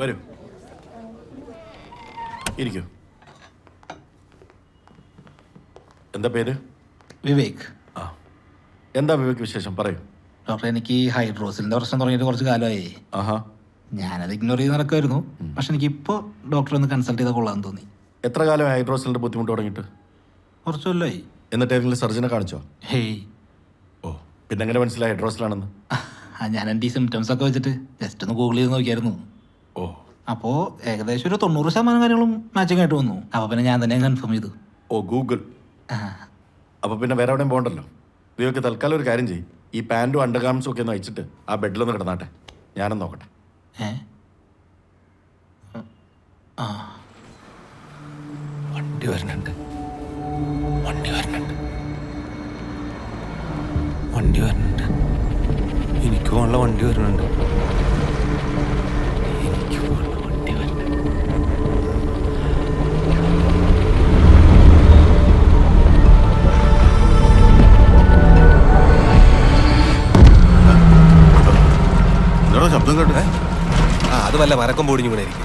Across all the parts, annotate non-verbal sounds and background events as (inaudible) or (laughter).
വരൂ. ഇരിക്കൂ. എന്താ പേര്? വിവേക്. ആ. എന്താ വിവേക് വിശേഷം? പറയൂ. ഡോക്ടർ എനിക്ക് ഹൈഡ്രോസിലിന്റെ പ്രശ്നം തുടങ്ങിയിട്ട് കുറച്ച് കാലമായി. ആഹാ. ഞാനത് ഇഗ്നോർ ചെയ്ത് നടക്കുമായിരുന്നു പക്ഷെ എനിക്ക് എനിക്കിപ്പോൾ ഡോക്ടറെ ഒന്ന് കൺസൾട്ട് ചെയ്താൽ കൊള്ളാമെന്ന് തോന്നി. എത്ര കാലം ഹൈഡ്രോസിലിന്റെ ബുദ്ധിമുട്ട് തുടങ്ങിയിട്ട്? കുറച്ച് കൊല്ലമായി എന്നിട്ട് ഏതെങ്കിലും സർജനെ കാണിച്ചോ? ഹേയ്. ഓ പിന്നെ എങ്ങനെ മനസ്സിലായി ഹൈഡ്രോസിലാണെന്ന്? ഞാൻ എന്റെ ഈ സിംറ്റംസ് ഒക്കെ വെച്ചിട്ട് ജസ്റ്റ് ഒന്ന് ഗൂഗിൾ ചെയ്ത് നോക്കിയായിരുന്നു. ഓ. അപ്പോൾ ഏകദേശം ഒരു തൊണ്ണൂറ് ശതമാനം കാര്യങ്ങളും മാച്ചിങ് ആയിട്ട് വന്നു. അപ്പോൾ പിന്നെ ഞാൻ തന്നെ കൺഫേം ചെയ്തു. ഓ ഗൂഗിൾ ആ, അപ്പോൾ പിന്നെ വേറെ എവിടെയും പോകണ്ടല്ലോ? വിവേക്ക് തൽക്കാലം ഒരു കാര്യം ചെയ്യും. ഈ പാന്റും അണ്ടർഗാംസും ഒക്കെ ഒന്ന് അയച്ചിട്ട് ആ ബെഡിലൊന്ന് കിടന്നാട്ടെ. ഞാനൊന്ന് നോക്കട്ടെ. ഏ? ആ. വണ്ടി വരുന്നുണ്ട് വണ്ടി വരുന്നുണ്ട് വണ്ടി വരുന്നുണ്ട് എനിക്ക് പോകാനുള്ള വണ്ടി വരുന്നുണ്ട് ശബ്ദം കേട്ടേ. ആ അത് വല്ല മരക്കം പൊടിഞ്ഞു വീണായിരിക്കും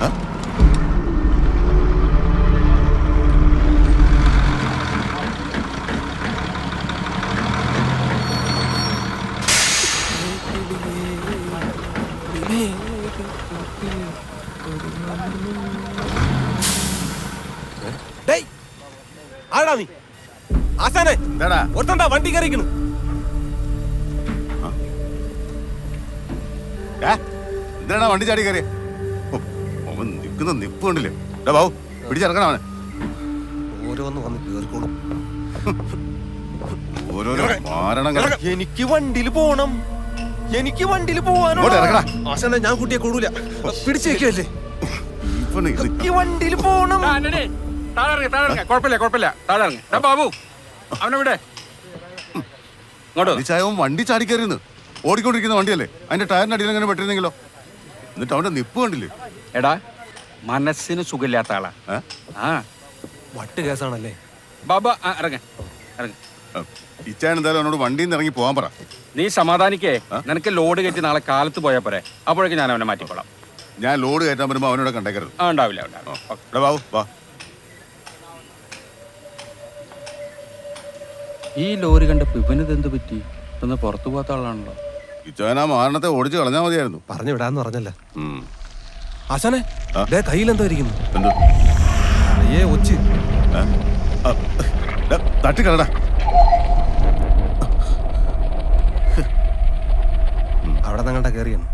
ആരാടാ നീ. എന്താടാ? ഒരുത്തണ്ടാ വണ്ടി കയറിക്കണു വണ്ടി ചാടി കയറി. അവൻ നിൽക്കുന്ന നിപ്പ് കണ്ടില്ലേ? ഡാ ബാബു പിടിച്ചിറക്കണം അവനെ. ഓരോന്ന് വന്ന് കേറിക്കോളും. ഓരോരോ മാരണങ്ങൾ എനിക്ക് വണ്ടിയിൽ പോണം. എനിക്ക് വണ്ടിയിൽ പോവാനോ? ഇങ്ങോട്ട് ഇറങ്ങടാ. ആശാനെ ഞാൻ കുട്ടിയെ കൊടൂല. പിടിച്ചേക്കല്ലേ എനിക്ക് വണ്ടിയിൽ പോണം. ആന്റണി താഴെ താഴെ കുഴപ്പമില്ല കുഴപ്പമില്ല. താഴെ ബാബു അവനെ വിടെ. ഇങ്ങോട്ട് വന്നോ. വണ്ടി ചാടി കയറിയെന്ന്. ഓടിക്കൊണ്ടിരിക്കുന്ന വണ്ടിയല്ലേ? അതിന്റെ ടയറിന്റെ അടിയിൽ അങ്ങനെ പെട്ടിരുന്നെങ്കിലോ? എന്നിട്ട് അവന്റെ നിപ്പ് കണ്ടില്ലേ? എടാ മനസ്സിന് സുഖമില്ലാത്ത ആളാ. ഏ? ആ. വട്ട് കേസാണല്ലേ? ബാബ ഇറങ്ങ് ഇറങ്ങ്. എന്തായാലും അവനോട് വണ്ടിയിൽ നിന്ന് ഇറങ്ങി പോകാൻ പറ. നീ സമാധാനിക്കേ? നിനക്ക് ലോഡ് കയറ്റി നാളെ കാലത്ത് പോയാൽ പോരെ. അപ്പോഴേക്കും ഞാൻ അവനെ മാറ്റിക്കോളാം. ഞാൻ ലോഡ് കയറ്റാൻ വരുമ്പോൾ അവനോട് കണ്ടേക്കരുത്. ആ ഉണ്ടാവില്ല ഉണ്ടാവില്ല. ഓക്കേ. എടാ ബാബു വാ. ഈ ലോറി കണ്ടപ്പോ ഇവനിത് എന്ത് പറ്റി? ഒന്ന് പുറത്തു പോകാത്ത ആളാണല്ലോ. ആ മാരണത്തെ ഓടിച്ചു കളഞ്ഞാ മതിയായിരുന്നു. പറഞ്ഞു വിടാന്ന് പറഞ്ഞല്ല. ആശാനെ ദേ കയ്യിൽ എന്തോ? ഇരിക്കുന്നു എന്ത് ഏ? ഒച്ച് തട്ടിക്കളടാ. അവിടെ നിങ്ങളുടെ കയറിയാണ്.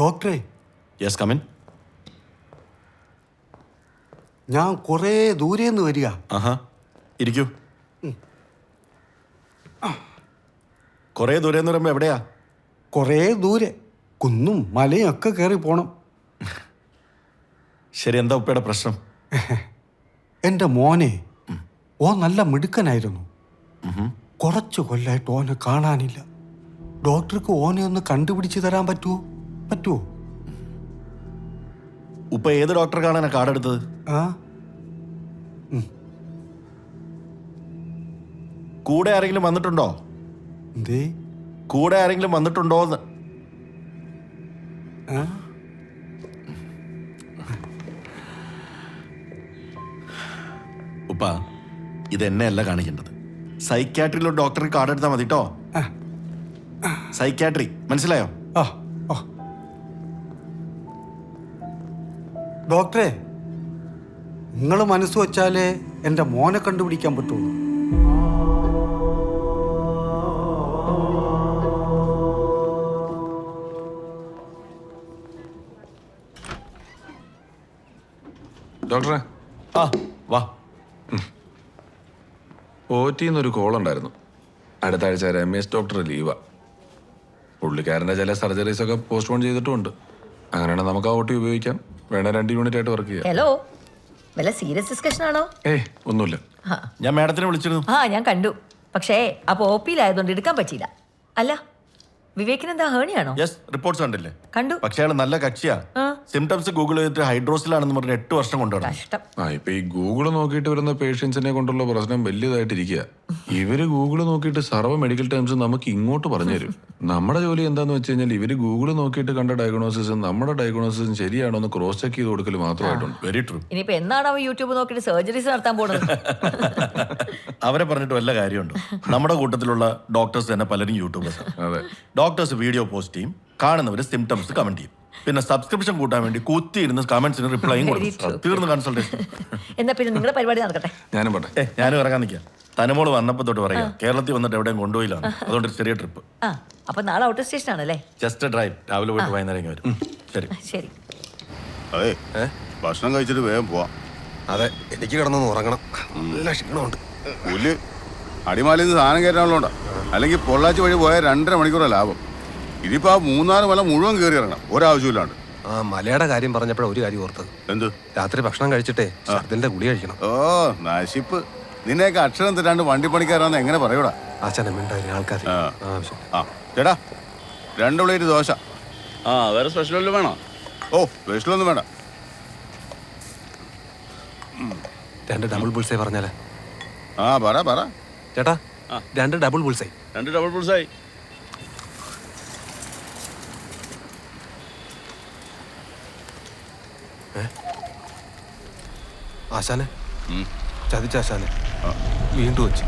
ഡോക്ടറെ യെസ് കമിൻ ഞാൻ കുറേ ദൂരെ നിന്ന് വരിക. ആഹാ ഇരിക്കൂ. കുറേ ദൂരെ എന്ന് പറയുമ്പോൾ എവിടെയാ? കുറേ ദൂരെ. കുന്നും മലയും ഒക്കെ കയറി പോണം. (laughs) ശരി എന്താ ഉപ്പയുടെ പ്രശ്നം? (laughs) എന്റെ മോനെ ഓ നല്ല മിടുക്കനായിരുന്നു. കുറച്ച് കൊല്ലായിട്ട് ഓനെ കാണാനില്ല. ഡോക്ടർക്ക് ഓനെ ഒന്ന് കണ്ടുപിടിച്ച് തരാൻ പറ്റുമോ പറ്റുമോ ഉപ്പ ഏത് ഡോക്ടറെ കാണാനാ കാർഡ് എടുത്തത്? ആ. കൂടെ ആരെങ്കിലും വന്നിട്ടുണ്ടോ? എന്തേ? കൂടെ ആരെങ്കിലും വന്നിട്ടുണ്ടോ എന്ന് ആ. ഉപ്പ ഇത് എന്നെയല്ല കാണിക്കേണ്ടത്. സൈക്യാട്രിയിലൊരു ഡോക്ടറെ കാർഡ് എടുത്താൽ മതി കേട്ടോ സൈക്യാട്രി മനസ്സിലായോ? ആ. ഡോക്ടറെ നിങ്ങൾ മനസ്സ് വച്ചാലേ എന്റെ മോനെ കണ്ടുപിടിക്കാൻ പറ്റുള്ളൂ. ഡോക്ടറെ. ആ വാ. ഒ കോൾ ഉണ്ടായിരുന്നു അടുത്ത ആഴ്ച രമേശ് ഡോക്ടർ ലീവാ. പുള്ളിക്കാരന്റെ ചില സർജറീസ് ഒക്കെ പോസ്റ്റ്പോൺ ചെയ്തിട്ടുമുണ്ട്. അങ്ങനെയാണെങ്കിൽ നമുക്ക് ആ ഒ ടി ഉപയോഗിക്കാം. വേണ രണ്ട് യൂണിറ്റ് ആയിട്ട് വർക്ക് ചെയ്യാം. ഹലോ വല്ല സീരിയസ് ഡിസ്കഷൻ ആണോ? ഏ ഒന്നുമില്ല. ആ. ഞാൻ മാഡത്തിനെ വിളിച്ചിരുന്നു. ആ ഞാൻ കണ്ടു. പക്ഷേ അപ്പോൾ ഒ പിയിലായതുകൊണ്ട് എടുക്കാൻ പറ്റിയില്ല. അല്ല ഹേണിയാണോ യെസ് റിപ്പോർട്ട്സ് കണ്ടില്ലേ? കണ്ടു. പക്ഷെ അയാൾ നല്ല കക്ഷിയാ. ആ. സിംറ്റംസ് ഗൂഗിൾ ചെയ്തിട്ട് ഹൈഡ്രോസിലാണെന്ന് പറഞ്ഞ് എട്ട് വർഷം കൊണ്ടുവരണം. കഷ്ടം. ആ ഇപ്പൊ ഈ ഗൂഗിൾ നോക്കിയിട്ട് വരുന്ന പേഷ്യൻസിനെ കൊണ്ടുള്ള പ്രശ്നം വലിയതായിട്ടിരിക്കുക ഇവർ ഗൂഗിൾ നോക്കിയിട്ട് സർവ മെഡിക്കൽ ടേംസ് നമുക്ക് ഇങ്ങോട്ട് പറഞ്ഞു തരും. നമ്മുടെ ജോലി എന്താന്ന് വെച്ച് കഴിഞ്ഞാൽ ഇവർ ഗൂഗിൾ നോക്കിയിട്ട് കണ്ട ഡയഗ്നോസിസും നമ്മുടെ ഡയഗ്നോസിസും ശരിയാണോ എന്ന് ക്രോസ് ചെക്ക് ചെയ്ത് കൊടുക്കൽ മാത്രമായിട്ടുണ്ട്. വെരി ട്രൂ ഇനിയിപ്പോ എന്നാണ് അവൻ യൂട്യൂബ് നോക്കിയിട്ട് സർജറീസ് നടത്താൻ പോണത്? (laughs) അവരെ പറഞ്ഞിട്ട് വല്ല കാര്യമുണ്ടോ? നമ്മുടെ കൂട്ടത്തിലുള്ള ഡോക്ടേഴ്സ് തന്നെ പലരും യൂട്യൂബേഴ്സ് അതെ. ഡോക്ടേഴ്സ് വീഡിയോ പോസ്റ്റ് ചെയ്യും. കാണുന്നവർ സിംറ്റംസ് കമന്റ് ചെയ്യും. പിന്നെ സബ്സ്ക്രിപ്ഷൻ കൂട്ടാൻ വേണ്ടി കുത്തി ഇരുന്ന് കമന്റ്സിന് റിപ്ലൈയും കൊടുക്കും. തീർന്നു കൺസൾട്ടേഷൻ എന്നാ പിന്നെ നിങ്ങളുടെ പരിപാടി നടക്കട്ടെ? ഞാനും പോട്ടെ ഏ ഞാനും ഇറങ്ങാൻ നിൽക്കാം. തനമോൾ വന്നപ്പോ തൊട്ട് പറയാം കേരളത്തിൽ വന്നിട്ട് എവിടെയും കൊണ്ടുപോയില്ലാണ് അതുകൊണ്ട് ഒരു ചെറിയ ട്രിപ്പ് ആ അപ്പൊ നാളെ ഔട്ട് സ്റ്റേഷൻ ആണല്ലേ? ജസ്റ്റ് ഡ്രൈവ് രാവിലെ പോയിട്ട് വൈകുന്നേരം ഇങ്ങ് വരും. ശരി. ശരി. അതെ ഭക്ഷണം കഴിച്ചിട്ട് വേഗം പോവാം. അതെ എനിക്ക് കിടന്നൊന്ന് ഉറങ്ങണം. നല്ല ക്ഷീണമുണ്ട്. പുല്ല് അടിമാലിയിൽ നിന്ന് സാധനം കയറ്റാനുള്ളതുകൊണ്ടാ. അല്ലെങ്കിൽ പൊള്ളാച്ചി വഴി പോയാൽ രണ്ടര മണിക്കൂറാണ് ലാഭം. ഇതിപ്പോ ആ മൂന്നാൽ മല മുഴുവൻ കയറി ഇറങ്ങണം. ഒരാവശ്യമില്ലാണ്ട് ആ മലയുടെ കാര്യം പറഞ്ഞപ്പോഴ ഒരു കാര്യം ഓർത്തത്. എന്ത്? രാത്രി ഭക്ഷണം കഴിച്ചിട്ടേ അതിന്റെ ഗുളി കഴിക്കണം. ഓ നശിപ്പ്. നിന്നെയൊക്കെ അക്ഷരം തരാണ്ട് വണ്ടി പണിക്കാരാന്ന് എങ്ങനെ പറയൂടാ? മിണ്ടായി ആൾക്കാർ ആ. ചേട്ടാ രണ്ട് പ്ലേറ്റ് ദോശ. ആ വേറെ സ്പെഷ്യൽ വല്ലതും വേണോ? ഓ സ്പെഷ്യൽ ഒന്നും വേണ്ട. രണ്ട് ഡബിൾ ബുൾസൈ പറഞ്ഞാലേ. ആ പറ പറ. ചേട്ടാ രണ്ട് ഡബിൾ പുൾസായി രണ്ട് ഡബിൾ പുൾസായി ആശാനെ? ചതിച്ച ആശാനെ. വീണ്ടും വെച്ച്.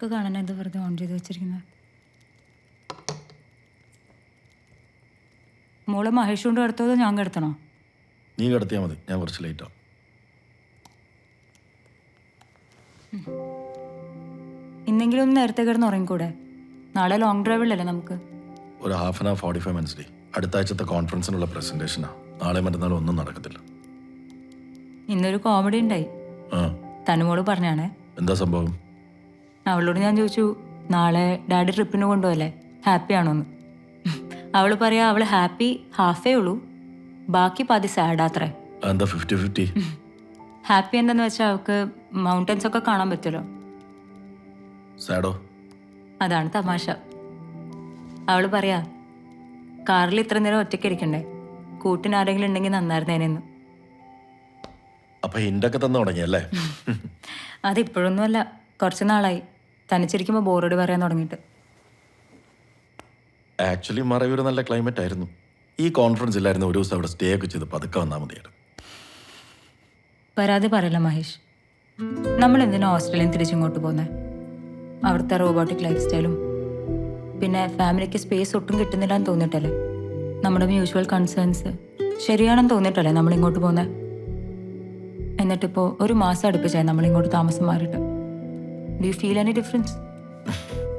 ആർക്ക് കാണാൻ ഇത് വെറുതെ ഓൺ ചെയ്ത് വെച്ചിരിക്കുന്നത്? മോളെ മഹേഷ് കൊണ്ട് കിടത്തോ ഞാൻ കിടത്തണോ? നീ കിടത്തിയാൽ മതി. ഞാൻ കുറച്ച് ലേറ്റാ ഇന്നെങ്കിലും ഒന്ന് നേരത്തെ കിടന്ന് ഉറങ്ങിക്കൂടെ? നാളെ ലോങ് ഡ്രൈവിലല്ലേ നമുക്ക്. ഒരു half an hour forty five minutes day. അടുത്ത ആഴ്ചത്തെ കോൺഫറൻസിനുള്ള പ്രസന്റേഷനാ നാളെ മറ്റന്നാൾ ഒന്നും നടക്കത്തില്ല. ഇന്നൊരു കോമഡി ഉണ്ടായി. ആ. തനുമോൾ പറഞ്ഞാണേ. എന്താ സംഭവം? അവളോട് ഞാൻ ചോദിച്ചു നാളെ ഡാഡി ട്രിപ്പിന് കൊണ്ടുപോകല്ലേ ഹാപ്പി ആണോന്ന്? അവൾ പറയാ അവൾ ഹാപ്പി ഹാഫേ ഉള്ളൂ. ബാക്കി പാതി സാഡാത്രേ ഹാപ്പി എന്താന്ന് വെച്ചാൽ അവൾക്ക് മൗണ്ടൻസ് ഒക്കെ കാണാൻ പറ്റുമല്ലോ. സാഡോ? അതാണ് തമാശ. അവൾ പറയാ കാറിൽ ഇത്ര നേരം ഒറ്റയ്ക്ക് ഇരിക്കണ്ടേ? കൂട്ടിന് ആരെങ്കിലും ഉണ്ടെങ്കിൽ നന്നായിരുന്നേനെന്ന്. അപ്പൊ ഇണ്ടൊക്കെ തന്നു തുടങ്ങിയല്ലേ? (laughs) അതിപ്പോഴൊന്നുമല്ല കുറച്ച് നാളായി. തനിച്ചിരിക്കുമ്പോൾ ബോറോട് പറയാൻ തുടങ്ങിയിട്ട്. ആക്ച്വലി മറവിയൊരു നല്ല ക്ലൈമറ്റ് ആയിരുന്നു. ഈ കോൺഫറൻസ് ഇല്ലായിരുന്നു ഒരു ദിവസം അവിടെ സ്റ്റേ ഒക്കെ ചെയ്ത് പതുക്കെ വന്നാൽ മതിയായിരുന്നു. പരാതി പറയല മഹേഷ്. നമ്മൾ എന്തിനാ ഓസ്ട്രേലിയൻ തിരിച്ചിങ്ങോട്ട് പോകുന്നത് അവിടുത്തെ റോബോട്ടിക് ലൈഫ് സ്റ്റൈലും പിന്നെ ഫാമിലിക്ക് സ്പേസ് ഒട്ടും കിട്ടുന്നില്ല എന്ന് തോന്നിയിട്ടല്ലേ? നമ്മുടെ മ്യൂച്വൽ കൺസേൺസ് ശരിയാണെന്ന് തോന്നിട്ടല്ലേ നമ്മൾ ഇങ്ങോട്ട് പോകുന്നത് എന്നിട്ടിപ്പോൾ ഒരു മാസം അടുപ്പിച്ചായി നമ്മളിങ്ങോട്ട് താമസം മാറിയിട്ട്. Do you feel any difference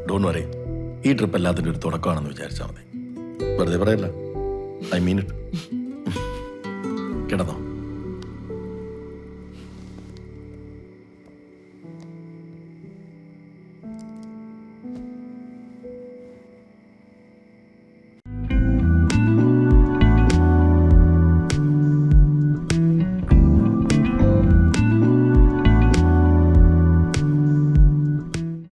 don't worry ഈ ട്രിപ്പ് എല്ലാത്തിന്റെ ഒരു തുടക്കമാണെന്ന് വിചാരിച്ചാൽ മതി. വെറുതെ പറയല്ല. ഐ മീൻ ഇറ്റ് കിടന്നോ.